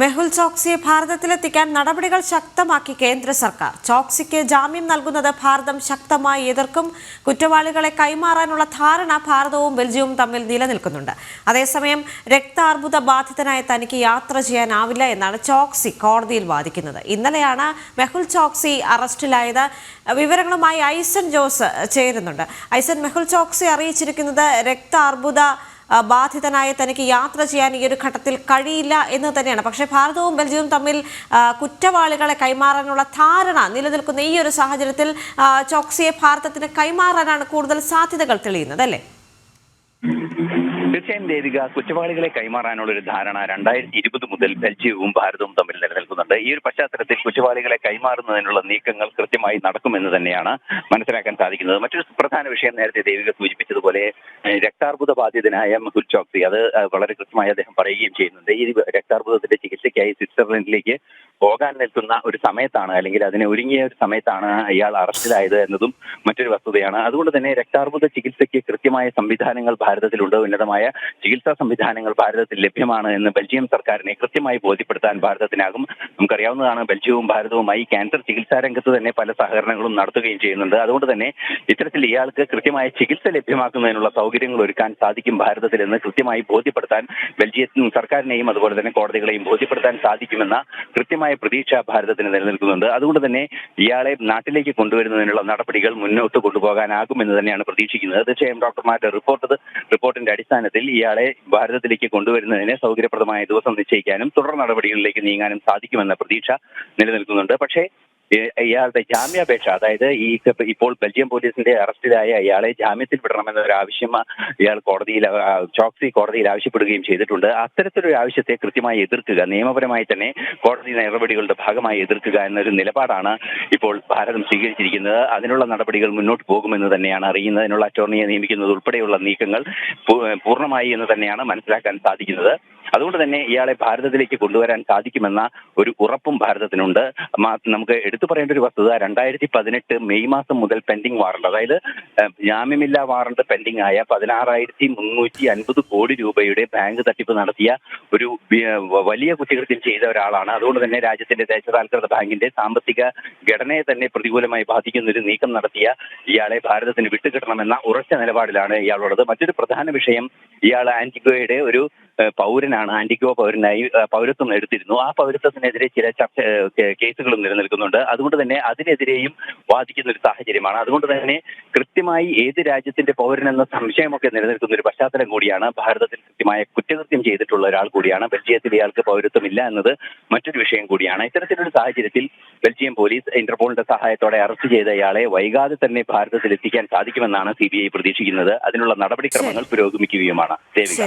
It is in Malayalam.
മെഹുൽ ചോക്സിയെ ഭാരതത്തിലെത്തിക്കാൻ നടപടികൾ ശക്തമാക്കി കേന്ദ്ര സർക്കാർ. ചോക്സിക്ക് ജാമ്യം നൽകുന്നത് ഭാരതം ശക്തമായി എതിർക്കും. കുറ്റവാളികളെ കൈമാറാനുള്ള ധാരണ ഭാരതവും ബെൽജിയവും തമ്മിൽ നിലനിൽക്കുന്നുണ്ട്. അതേസമയം രക്താർബുദ ബാധിതനായ തനിക്ക് യാത്ര ചെയ്യാനാവില്ല എന്നാണ് ചോക്സി കോടതിയിൽ വാദിക്കുന്നത്. ഇന്നലെയാണ് മെഹുൽ ചോക്സി അറസ്റ്റിലായത്. വിവരങ്ങളുമായി ഐസൻ ജോസ് ചേരുന്നുണ്ട്. ഐസൻ മെഹുൽ ചോക്സി അറിയിച്ചിരിക്കുന്നത് രക്താർബുദ ബാധിതനായ തനിക്ക് യാത്ര ചെയ്യാൻ ഈ ഒരു ഘട്ടത്തിൽ കഴിയില്ല എന്ന് തന്നെയാണ്. പക്ഷേ ഭാരതവും ബെൽജിയവും തമ്മിൽ കുറ്റവാളികളെ കൈമാറാനുള്ള ധാരണ നിലനിൽക്കുന്ന ഈ ഒരു സാഹചര്യത്തിൽ ചോക്സിയെ ഭാരതത്തിന് കൈമാറാനാണ് കൂടുതൽ സാധ്യതകൾ തെളിയുന്നത് അല്ലേ? തീർച്ചയായും ദേവിക കുറ്റവാളികളെ കൈമാറാനുള്ള ഒരു ധാരണ രണ്ടായിരത്തി ഇരുപത് മുതൽ ബെൽജിയവും ഭാരതവും തമ്മിൽ നിലനിൽക്കുന്നുണ്ട്. ഈ ഒരു പശ്ചാത്തലത്തിൽ കുറ്റവാളികളെ കൈമാറുന്നതിനുള്ള നീക്കങ്ങൾ കൃത്യമായി നടക്കുമെന്ന് തന്നെയാണ് മനസ്സിലാക്കാൻ സാധിക്കുന്നത്. മറ്റൊരു പ്രധാന വിഷയം നേരത്തെ ദേവിക സൂചിപ്പിച്ചതുപോലെ രക്താർബുദ ബാധിതനായ മെഹുൽ ചോക്സി. അത് വളരെ കൃത്യമായി അദ്ദേഹം പറയുകയും ചെയ്യുന്നുണ്ട്. ഈ രക്താർബുദത്തിന്റെ ചികിത്സയ്ക്കായി സ്വിറ്റ്സർലൻഡിലേക്ക് പോകാൻ നിൽക്കുന്ന ഒരു സമയത്താണ് അല്ലെങ്കിൽ അതിനെ ഒരുങ്ങിയ ഒരു സമയത്താണ് ഇയാൾ അറസ്റ്റിലായത് എന്നതും മറ്റൊരു വസ്തുതയാണ്. അതുകൊണ്ട് തന്നെ രക്താർബുദ ചികിത്സയ്ക്ക് കൃത്യമായ സംവിധാനങ്ങൾ ഭാരതത്തിലുണ്ട്. ഉന്നതമായ ചികിത്സാ സംവിധാനങ്ങൾ ഭാരതത്തിൽ ലഭ്യമാണ് എന്ന് ബെൽജിയം സർക്കാരിനെ കൃത്യമായി ബോധ്യപ്പെടുത്താൻ ഭാരതത്തിനാകും. നമുക്കറിയാവുന്നതാണ് ബെൽജിയവും ഭാരതവുമായി ക്യാൻസർ ചികിത്സാ രംഗത്ത് തന്നെ പല സഹകരണങ്ങളും നടത്തുകയും ചെയ്യുന്നുണ്ട്. അതുകൊണ്ട് തന്നെ ഇത്തരത്തിൽ ഇയാൾക്ക് കൃത്യമായ ചികിത്സ ലഭ്യമാക്കുന്നതിനുള്ള സൗകര്യങ്ങൾ ഒരുക്കാൻ സാധിക്കും ഭാരതത്തിൽ എന്ന് കൃത്യമായി ബോധ്യപ്പെടുത്താൻ ബെൽജിയം സർക്കാരിനെയും അതുപോലെ തന്നെ കോടതികളെയും ബോധ്യപ്പെടുത്താൻ സാധിക്കുമെന്ന കൃത്യമായ പ്രതീക്ഷ ഭാരതത്തിന് നിലനിൽക്കുന്നുണ്ട്. അതുകൊണ്ട് തന്നെ ഇയാളെ നാട്ടിലേക്ക് കൊണ്ടുവരുന്നതിനുള്ള നടപടികൾ മുന്നോട്ട് കൊണ്ടുപോകാനാകുമെന്ന് തന്നെയാണ് പ്രതീക്ഷിക്കുന്നത്. തീർച്ചയായും ഡോക്ടർമാരുടെ റിപ്പോർട്ട് റിപ്പോർട്ടിന്റെ അടിസ്ഥാനത്തിൽ ഇയാളെ ഭാരതത്തിലേക്ക് കൊണ്ടുവരുന്നതിന് സൗകര്യപ്രദമായ ദിവസം നിശ്ചയിക്കാനും തുടർ നടപടികളിലേക്ക് നീങ്ങാനും സാധിക്കുമെന്ന പ്രതീക്ഷ നിലനിൽക്കുന്നുണ്ട്. പക്ഷേ ഇയാളുടെ ജാമ്യാപേക്ഷ അതായത് ഈ ഇപ്പോൾ ബെൽജിയം പോലീസിന്റെ അറസ്റ്റിലായ ഇയാളെ ജാമ്യത്തിൽ വിടണമെന്ന ഒരു ആവശ്യം ഇയാൾ കോടതിയിൽ ചോക്സി കോടതിയിൽ ആവശ്യപ്പെടുകയും ചെയ്തിട്ടുണ്ട്. അത്തരത്തിലൊരു ആവശ്യത്തെ കൃത്യമായി എതിർക്കുക നിയമപരമായി തന്നെ കോടതി നടപടികളുടെ ഭാഗമായി എതിർക്കുക എന്നൊരു നിലപാടാണ് ഇപ്പോൾ ഭാരതം സ്വീകരിച്ചിരിക്കുന്നത്. അതിനുള്ള നടപടികൾ മുന്നോട്ട് പോകുമെന്ന് തന്നെയാണ് അറിയുന്നത് അതിനുള്ള അറ്റോർണിയെ നിയമിക്കുന്നത് ഉൾപ്പെടെയുള്ള നീക്കങ്ങൾ പൂർണമായി എന്ന് തന്നെയാണ് മനസ്സിലാക്കാൻ സാധിക്കുന്നത്. അതുകൊണ്ട് തന്നെ ഇയാളെ ഭാരതത്തിലേക്ക് കൊണ്ടുവരാൻ സാധിക്കുമെന്ന ഒരു ഉറപ്പും ഭാരതത്തിനുണ്ട്. നമുക്ക് എടുത്തു പറയേണ്ട ഒരു വസ്തുത രണ്ടായിരത്തി പതിനെട്ട് മെയ് മാസം മുതൽ പെൻഡിംഗ് വാറണ്ട് അതായത് ജാമ്യമില്ലാ വാറണ്ട് പെൻഡിംഗ് ആയ പതിനാറായിരത്തി മുന്നൂറ്റി അൻപത് കോടി രൂപയുടെ ബാങ്ക് തട്ടിപ്പ് നടത്തിയ ഒരു വലിയ കുറ്റകൃത്യം ചെയ്ത ഒരാളാണ്. അതുകൊണ്ട് തന്നെ രാജ്യത്തിന്റെ ദേശസാൽകൃത ബാങ്കിന്റെ സാമ്പത്തിക ഘടനയെ തന്നെ പ്രതികൂലമായി ബാധിക്കുന്ന ഒരു നീക്കം നടത്തിയ ഇയാളെ ഭാരതത്തിന് വിട്ടുകിട്ടണമെന്ന ഉറച്ച നിലപാടിലാണ് ഇയാളുള്ളത്. മറ്റൊരു പ്രധാന വിഷയം ഇയാൾ ആന്റിഗോയുടെ ഒരു ഏഹ്, പൗരനാണ് ആന്റിഗോ പൗരനായി പൗരത്വം എടുത്തിരുന്നു. ആ പൗരത്വത്തിനെതിരെ ചില ചർച്ച കേസുകളും നിലനിൽക്കുന്നുണ്ട്. അതുകൊണ്ട് തന്നെ അതിനെതിരെയും വാദിക്കുന്ന ഒരു സാഹചര്യമാണ്. അതുകൊണ്ട് തന്നെ കൃത്യമായി ഏത് രാജ്യത്തിന്റെ പൗരനെന്ന സംശയമൊക്കെ നിലനിൽക്കുന്ന ഒരു പശ്ചാത്തലം കൂടിയാണ് ഭാരതത്തിൽ കൃത്യമായ കുറ്റകൃത്യം ചെയ്തിട്ടുള്ള ഒരാൾ കൂടിയാണ്. ബെൽജിയത്തിൽ ഇയാൾക്ക് പൗരത്വമില്ല എന്നത് മറ്റൊരു വിഷയം കൂടിയാണ്. ഇത്തരത്തിലൊരു സാഹചര്യത്തിൽ ബെൽജിയം പോലീസ് ഇന്റർപോളിന്റെ സഹായത്തോടെ അറസ്റ്റ് ചെയ്ത ഇയാളെ വൈകാതെ തന്നെ ഭാരതത്തിൽ എത്തിക്കാൻ സാധിക്കുമെന്നാണ് സി ബി ഐ പ്രതീക്ഷിക്കുന്നത്. അതിനുള്ള നടപടിക്രമങ്ങൾ പുരോഗമിക്കുകയുമാണ്. ദേവിക.